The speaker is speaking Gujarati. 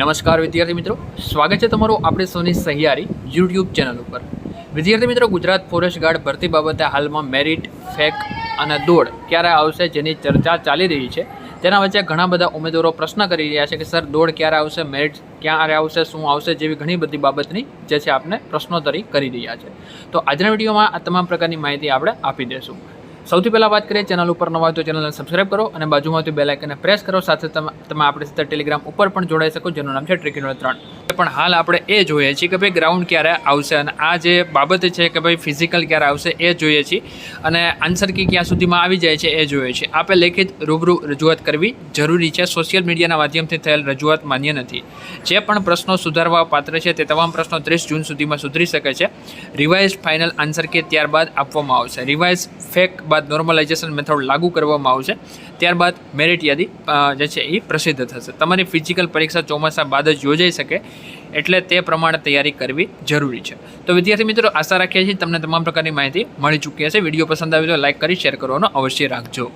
નમસ્કાર વિદ્યાર્થી મિત્રો. સ્વાગત છે તમારું આપણે સોની સહિયારી યુટ્યુબ ચેનલ ઉપર. વિદ્યાર્થી મિત્રો, ગુજરાત ફોરેસ્ટ ગાર્ડ ભરતી બાબતે હાલમાં મેરિટ ફેક અને દોડ ક્યારે આવશે જેની ચર્ચા ચાલી રહી છે. તેના વચ્ચે ઘણા બધા ઉમેદવારો પ્રશ્ન કરી રહ્યા છે કે, સર, દોડ ક્યારે આવશે? મેરિટ ક્યારે આવશે? શું આવશે? જેવી ઘણી બધી બાબતની જે છે, આપણે પ્રશ્નોત્તરી કરી રહ્યા છે. તો આજના વિડીયોમાં આ તમામ પ્રકારની માહિતી આપણે આપી દઈશું. સૌથી પહેલાં વાત કરીએ ચેનલ ઉપર નવા હોય તો ચેનલને સબસ્ક્રાઇબ કરો અને બાજુમાંથી બેલાઇકને પ્રેસ કરો. સાથે તમે તમે આપણી સાથે ટેલિગ્રામ ઉપર પણ જોડાઈ શકો, જેનું નામ છે ટ્રેકિંગ ત્રણ પણ હાલ આપણે એ જોઈએ છીએ કે ભાઈ ગ્રાઉન્ડ ક્યારે આવશે અને આ જે બાબત છે કે ભાઈ ફિઝિકલ ક્યારે આવશે એ જોઈએ છીએ. અને આન્સર કી ક્યાં સુધીમાં આવી જાય છે એ જોઈએ છીએ. આપણે લેખિત રૂબરૂ રજૂઆત કરવી જરૂરી છે. સોશિયલ મીડિયાના માધ્યમથી થયેલ રજૂઆત માન્ય નથી. જે પણ પ્રશ્નો સુધારવા પાત્ર છે તે તમામ પ્રશ્નો ત્રીસ જૂન સુધીમાં સુધરી શકે છે. રિવાઇઝ ફાઇનલ આન્સર કે ત્યારબાદ આપવામાં આવશે. રિવાઇઝ ફેક બાદ નોર્મલાઇઝેશન મેથડ લાગુ કરવામાં આવશે. ત્યારબાદ મેરિટ યાદી જે છે એ પ્રસિદ્ધ થશે. તમારી ફિઝિકલ પરીક્ષા ચોમાસા બાદ જ યોજાઈ શકે. એટલે તે પ્રમાણે તૈયારી કરવી જરૂરી છે. તો વિદ્યાર્થી મિત્રો, આશા રાખીએ છીએ તમને તમામ પ્રકારની માહિતી મળી ચૂકી હશે. વીડિયો પસંદ આવી તો લાઇક કરી, શેર કરવાનો અવશ્ય રાખજો.